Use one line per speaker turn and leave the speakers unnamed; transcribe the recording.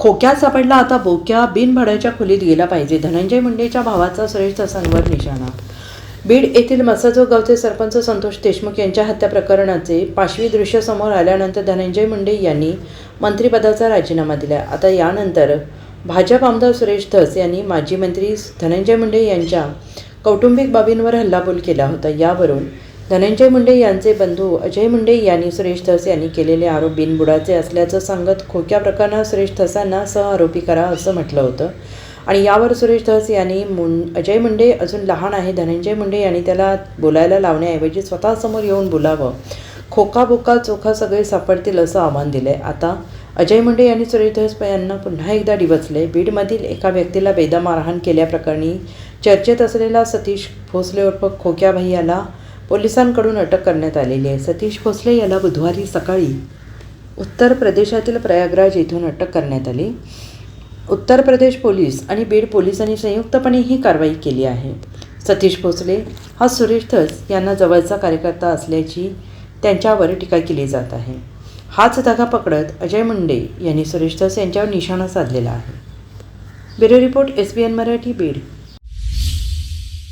खोक्यात सापडला आता बोक्या बिनभाड्याच्या खोलीत गेला पाहिजे. धनंजय मुंडेच्या भावाचा सुरेश तसांवर निशाणा. बीड येथील मसाजो गावचे सरपंच संतोष देशमुख यांच्या हत्या प्रकरणाचे पाशवी दृश्य समोर आल्यानंतर धनंजय मुंडे यांनी मंत्रिपदाचा राजीनामा दिला. आता यानंतर भाजप आमदार सुरेश धस यांनी माजी मंत्री धनंजय मुंडे यांच्या कौटुंबिक बाबींवर हल्लाबोल केला होता. यावरून धनंजय मुंडे यांचे बंधू अजय मुंडे यांनी सुरेश धस यांनी केलेले आरोप बिनबुडाचे असल्याचं सांगत खोक्या प्रकरणात सुरेश धसांना सहआरोपी करा असं म्हटलं होतं. आणि यावर सुरेश धस यांनी मुं अजय मुंडे अजून लहान आहे. धनंजय मुंडे यांनी त्याला बोलायला लावण्याऐवजी स्वतःसमोर येऊन बोलावं. खोका बोका चोखा सगळे सापडतील असं आव्हान दिले आता अजय मुंडे यांनी सुरेश धस यांना पुन्हा एकदा डिवचले बीडमधील एका व्यक्तीला बेदा मारहाण केल्याप्रकरणी चर्चेत असलेला सतीश भोसले उर्फ खोक्या भैयाला पोलिसांकडून अटक करण्यात आलेली आहे. सतीश भोसले याला बुधवारी सकाळी उत्तर प्रदेशातील प्रयागराज येथून अटक करण्यात आली. उत्तर प्रदेश पोलीस आणि बीड पोलिसांनी संयुक्तपणे ही कारवाई केली आहे. सतीश भोसले हा सुरेश धस यांना जवळचा कार्यकर्ता असल्याची त्यांच्यावर टीका केली जात आहे. हाच धागा पकडत अजय मुंडे यांनी सुरेश धस यांच्यावर निशाणा साधलेला आहे. Bureau report S B N Marathi Beed.